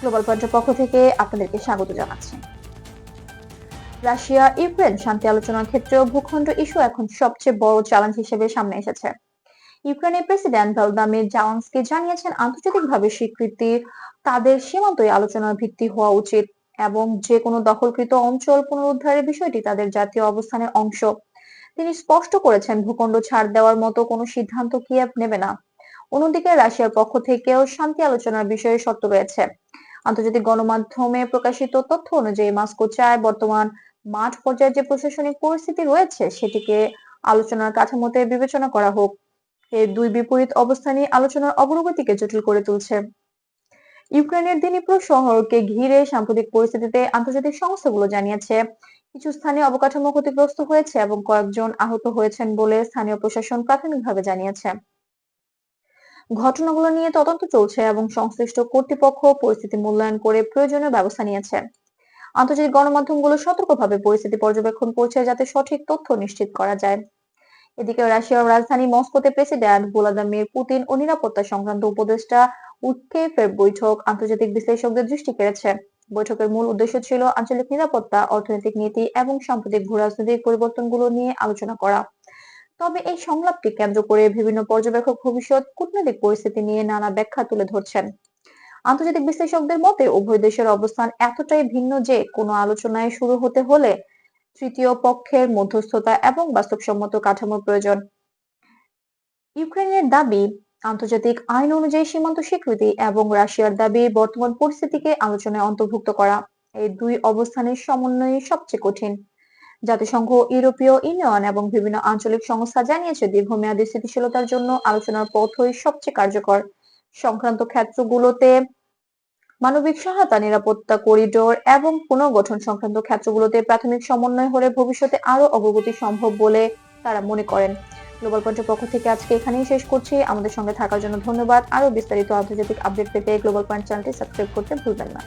Global পয়েন্টের পক্ষ থেকে আপনাদেরকে স্বাগত জানাচ্ছি। রাশিয়া, ইউক্রেন শান্তি আলোচনার ক্ষেত্রেও ভূখণ্ড ইস্যু এখন সবচেয়ে বড় চ্যালেঞ্জ হিসেবে সামনে এসেছে। ইউক্রেনের প্রেসিডেন্ট ভলদামির জাওয়ান্সকি জানিয়েছেন, আন্তর্জাতিকভাবে স্বীকৃতি তাদের সীমান্তই আলোচনার ভিত্তি হওয়া উচিত এবং যে কোনো দখলকৃত অঞ্চল পুনরুদ্ধারের বিষয়টি তাদের জাতীয় অবস্থানের অংশ। তিনি স্পষ্ট করেছেন, ভূখণ্ড ছাড় দেওয়ার মতো কোনো সিদ্ধান্ত কিয়েভ নেবে না। অন্যদিকে রাশিয়ার পক্ষ থেকেও শান্তি আলোচনার বিষয়ে শর্ত রয়েছে। আন্তর্জাতিক গণমাধ্যমে প্রকাশিত তথ্য অনুযায়ী মস্কো চায় বর্তমান মাঠ পর্যায়ে যে প্রশাসনিক পরিস্থিতি রয়েছে, সেটিকে আলোচনার কাঠামোতে বিবেচনা করা হোক। এই দুই বিপরীত অবস্থানই আলোচনার অগ্রগতিকে জটিল করে তুলছে। ইউক্রেনের দিনিপ্রো শহরকে ঘিরে সাম্প্রতিক পরিস্থিতিতে আন্তর্জাতিক সংস্থাগুলো জানিয়েছে, কিছু স্থানীয় অবকাঠামো ক্ষতিগ্রস্ত হয়েছে এবং কয়েকজন আহত হয়েছেন বলে স্থানীয় প্রশাসন প্রাথমিকভাবে জানিয়েছে। ঘটনাগুলো নিয়ে তদন্ত চলছে এবং সংশ্লিষ্ট কর্তৃপক্ষ পরিস্থিতি মূল্যায়ন করে প্রয়োজনীয় ব্যবস্থা নিয়েছে। আন্তর্জাতিক গণমাধ্যমগুলো সতর্কভাবে পরিস্থিতি পর্যবেক্ষণ করছে যাতে সঠিক তথ্য নিশ্চিত করা যায়। এদিকে রাশিয়ার রাজধানী মস্কোতে প্রেসিডেন্ট ভ্লাদিমির পুতিন ও নিরাপত্তা সংক্রান্ত উপদেষ্টা উৎকেফের বৈঠক আন্তর্জাতিক বিশ্লেষকদের দৃষ্টি কেড়েছে। বৈঠকের মূল উদ্দেশ্য ছিল আঞ্চলিক নিরাপত্তা, অর্থনৈতিক নীতি এবং সাম্প্রতিক ভূরাজনৈতিক পরিবর্তনগুলো নিয়ে আলোচনা করা। তবে এই সংলাপকে কেন্দ্র করে বিভিন্ন পর্যবেক্ষক ভবিষ্যৎ, কূটনৈতিক পরিস্থিতি নিয়ে নানা ব্যাখ্যা তুলে ধরছেন। আন্তর্জাতিক বিশ্লেষকদের মতে, উভয় দেশের অবস্থান এতটাই ভিন্ন যে, কোনো আলোচনায় শুরু হতে হলে তৃতীয় পক্ষের মধ্যস্থতা এবং বাস্তবসম্মত কাঠামোর প্রয়োজন। ইউক্রেনের দাবি, আন্তর্জাতিক আইন অনুযায়ী সীমান্ত স্বীকৃতি এবং রাশিয়ার দাবি বর্তমান পরিস্থিতিকে আলোচনায় অন্তর্ভুক্ত করা, এই দুই অবস্থানের সমন্বয় সবচেয়ে কঠিন। জাতিসংঘ, ইউরোপীয় ইউনিয়ন এবং বিভিন্ন আঞ্চলিক সংস্থা জানিয়েছে দীর্ঘমেয়াদী স্থিতিশীলতার জন্য আলোচনার পথই সবচেয়ে কার্যকর। সংক্রান্ত ক্ষেত্রগুলোতে মানবিক সহায়তা, নিরাপত্তা করিডোর এবং পুনর্গঠন সংক্রান্ত ক্ষেত্রগুলোতে প্রাথমিক সমন্বয় হলে ভবিষ্যতে আরও অগ্রগতি সম্ভব বলে তারা মনে করেন। গ্লোবাল পয়েন্টের পক্ষ থেকে আজকে এখানেই শেষ করছি। আমাদের সঙ্গে থাকার জন্য ধন্যবাদ। আরও বিস্তারিত আন্তর্জাতিক আপডেট পেতে গ্লোবাল পয়েন্ট চ্যানেলটি সাবস্ক্রাইব করতে ভুলবেন না।